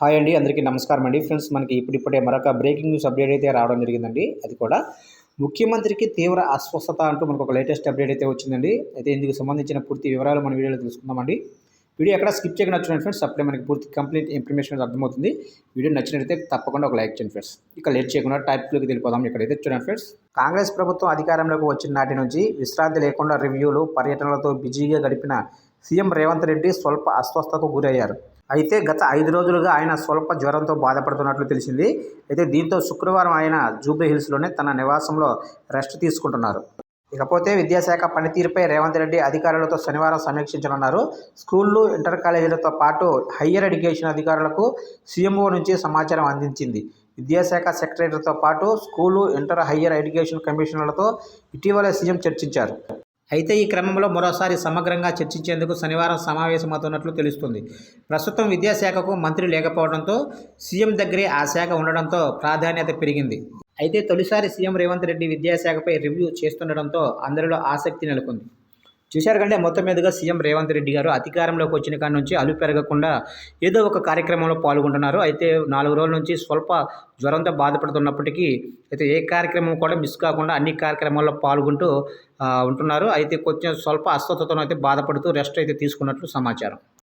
Hi అండి అందరికీ నమస్కారం అండి. ఫ్రెండ్స్ మనకి ఇప్పుడిప్పుడే మరొక బ్రేకింగ్ న్యూస్ అప్డేట్ అయితే రావడం జరిగిందండి. అది కూడా ముఖ్యమంత్రికి తీవ్ర అస్వస్థత అంటూ మనకు ఒక లేటెస్ట్ అప్డేట్ అయితే వచ్చిందండి. అయితే ఇందుకు సంబంధించిన పూర్తి వివరాలు మన వీడియోలో తెలుసుకుందామండి. వీడియో ఎక్కడ స్కిప్ చేయకుండా చూడండి ఫ్రెండ్స్. అప్పుడే మనకి పూర్తి కంప్లీట్ ఇన్ఫర్మేషన్ అర్థమవుతుంది. వీడియో నచ్చినట్లయితే తప్పకుండా ఒక లైక్ చేయండి ఫ్రెండ్స్. ఇక లేట్ చేయకుండా టైప్లోకి వెళ్ళిపోదాం. ఇక్కడైతే చూడండి ఫ్రెండ్స్. కాంగ్రెస్ ప్రభుత్వం అధికారంలోకి వచ్చిన నాటి నుంచి విశ్రాంతి లేకుండా రివ్యూలు పర్యటనలతో బిజీగా గడిపిన సీఎం రేవంత్ రెడ్డి స్వల్ప అస్వస్థతకు గురయ్యారు. అయితే గత ఐదు రోజులుగా ఆయన స్వల్ప జ్వరంతో బాధపడుతున్నట్లు తెలిసింది. అయితే దీంతో శుక్రవారం ఆయన జూబ్లీ హిల్స్లోనే తన నివాసంలో రెస్ట్ తీసుకుంటున్నారు. ఇకపోతే విద్యాశాఖ పనితీరుపై రేవంత్ రెడ్డి అధికారులతో శనివారం సమీక్షించనున్నారు. స్కూళ్ళు ఇంటర్ కాలేజీలతో పాటు హయ్యర్ ఎడ్యుకేషన్ అధికారులకు సీఎంఓ నుంచి సమాచారం అందించింది. విద్యాశాఖ సెక్రటరీతో పాటు స్కూలు ఇంటర్ హయ్యర్ ఎడ్యుకేషన్ కమిషనర్లతో ఇటీవల సీఎం చర్చించారు. అయితే ఈ క్రమంలో మరోసారి సమగ్రంగా చర్చించేందుకు శనివారం సమావేశమవుతున్నట్లు తెలుస్తుంది. ప్రస్తుతం విద్యాశాఖకు మంత్రి లేకపోవడంతో సీఎం దగ్గరే ఆ శాఖ ఉండడంతో ప్రాధాన్యత పెరిగింది. అయితే తొలిసారి సీఎం రేవంత్ రెడ్డి విద్యాశాఖపై రివ్యూ చేస్తుండడంతో అందరిలో ఆసక్తి నెలకొంది. చూశారు కంటే మొత్తం మీదుగా సీఎం రేవంత్ రెడ్డి గారు అధికారంలోకి వచ్చిన కాడి నుంచి అలు పెరగకుండా ఏదో ఒక కార్యక్రమంలో పాల్గొంటున్నారు. అయితే నాలుగు రోజుల నుంచి స్వల్ప జ్వరంతో బాధపడుతున్నప్పటికీ అయితే ఏ కార్యక్రమం కూడా మిస్ కాకుండా అన్ని కార్యక్రమాల్లో పాల్గొంటూ ఉంటున్నారు. అయితే కొంచెం స్వల్ప అస్వస్థతను అయితే బాధపడుతూ రెస్ట్ అయితే తీసుకున్నట్లు సమాచారం.